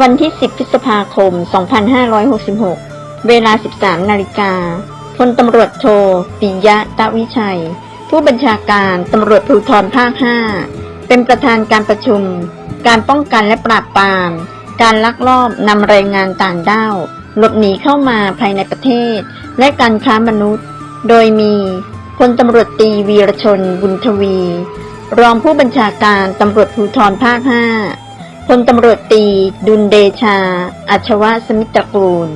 วันที่ 10 พฤษภาคม 2566 เวลา 13 นาฬิกาพลตำรวจโทปิยะตะวิชัย ผู้บัญชาการตำรวจภูธรภาค 5 เป็นประธานการประชุม การป้องกันและปราบปราม การลักลอบนำแรงงานต่างด้าว หลบหนีเข้ามาภายในประเทศ และการค้ามนุษย์ โดยมีพลตำรวจตีวีรชนบุญทวี รองผู้บัญชาการตำรวจภูธรภาค 5 พลตำรวจตี ดุลเดชา อัชวะสมิตรกูล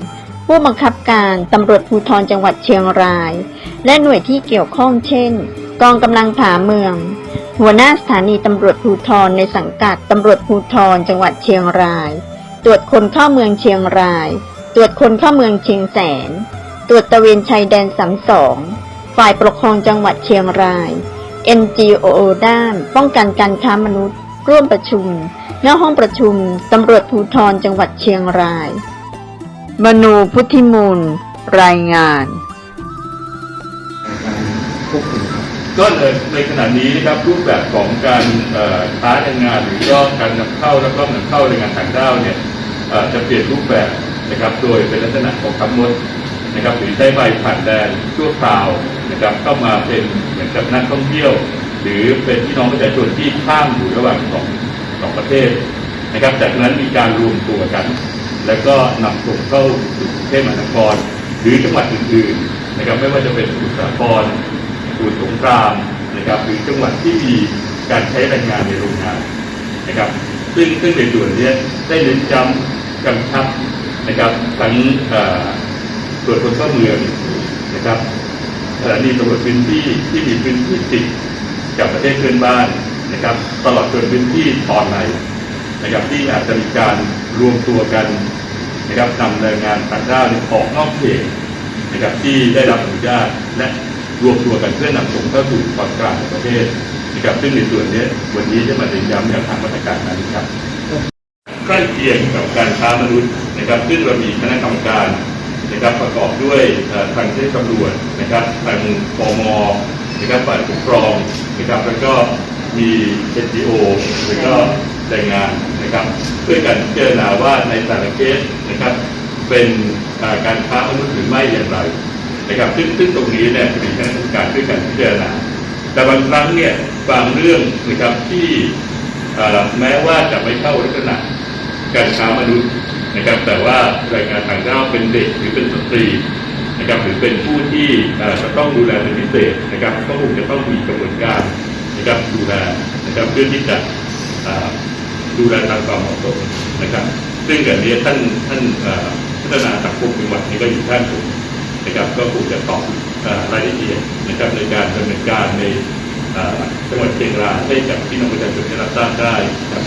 ผู้บังคับการตำรวจภูธรจังหวัดเชียงราย และหน่วยที่เกี่ยวข้องเช่น กองกำลังผาเมือง หัวหน้าสถานีตำรวจภูธรในสังกัดตำรวจภูธรจังหวัดเชียงราย ตรวจคนเข้าเมืองเชียงราย ตรวจคนเข้าเมืองเชียงแสน ตรวจตะเวนชายแดนสามสองฝ่ายปกครองจังหวัดเชียงราย NGO ด้านป้องกันการค้ามนุษย์ ร่วมประชุมณห้องประชุมตำรวจภูธรจังหวัดเชียงราย มนูพุทธิมูล รายงาน ก็เลยในขณะนี้นะครับรูปแบบของการค้าแรงงานหรือก็การนำเข้าแล้วก็นำเข้าแรงงานต่างด้าวเนี่ยจะเปลี่ยนรูปแบบนะครับโดยเป็นลักษณะของคำนวณนะครับหรือใช้ใบผ่านแดนชั่วคราวนะครับเข้ามาเป็นเหมือนกับนักท่องเที่ยว หรือเป็นพี่น้องประชาชนที่ข้ามอยู่ระหว่างสองสองประเทศนะครับ จากนั้นมีการรวมตัวกัน แล้วก็นำส่งเข้าสู่กรุงเทพมหานคร หรือจังหวัดอื่นๆนะครับไม่ว่าจะเป็นสมุทรสาครสมุทรสงครามนะครับหรือจังหวัดที่มีการใช้แรงงานในโรงงานนะครับ ซึ่งซึ่งในส่วนเนี้ยได้เน้นย้ำกำชับนะครับทั้งเอ่อตรวจคนเข้าเมืองนะครับสถานีตำรวจพื้นที่ที่มีพื้นที่ติด กับประเทศเพื่อนบ้านนะครับ ตลอดจนพื้นที่ตอนในนะครับที่อาจจะมีการรวมตัวกันนะครับนำแรงงานต่างด้าวออกนอกเขตนะครับที่ได้รับอนุญาตและรวมตัวกันเพื่อนำส่งเข้าสู่ตอนกลางของประเทศนะครับซึ่งในส่วนนี้วันนี้จะมาเน้นย้ำแนวทางมาตรการนั้นครับใกล้เคียงกับการค้ามนุษย์นะครับซึ่งเรามีคณะกรรมการนะครับประกอบด้วยทางเทศตำรวจนะครับทางปมนะครับฝ่ายปกครอง นะครับแล้วก็มี NGO แล้วก็แรงงานนะครับเพื่อการพิจารณาว่าในแต่ละเคสนะครับเป็นาการค้ามนุษย์หรือไม่อย่างไรนะครับซึ่งซึ่งตรงนี้เนี่ยจะมีคณะกรรมการด้วยกันพิจารณาแต่บางครั้งเนี่ยบางเรื่องนะครับที่แม้ว่าจะไม่เข้าลักษณะการค้ามนุษย์นะครับ แต่ว่าแรงงานต่างด้าวเป็นเด็กหรือเป็นสตรีนะครับหรือเป็นผู้ที่จะต้องดูแลเป็นพิเศษนะครับก็คงจะต้องมีกระบวนการ นะครับดูแลนะครับเพื่อที่จะดูแลตามความเหมาะสมนะครับ ซึ่งอย่างนี้ท่านท่านพัฒนาสังคมจังหวัดนี้ก็อยู่ท่านผมนะครับ ก็คงจะตอบเอ่อรายละเอียดนะครับในการดำเนินการในจังหวัดเชียงรายให้กับพี่น้องประชาชนได้รับทราบได้ครับ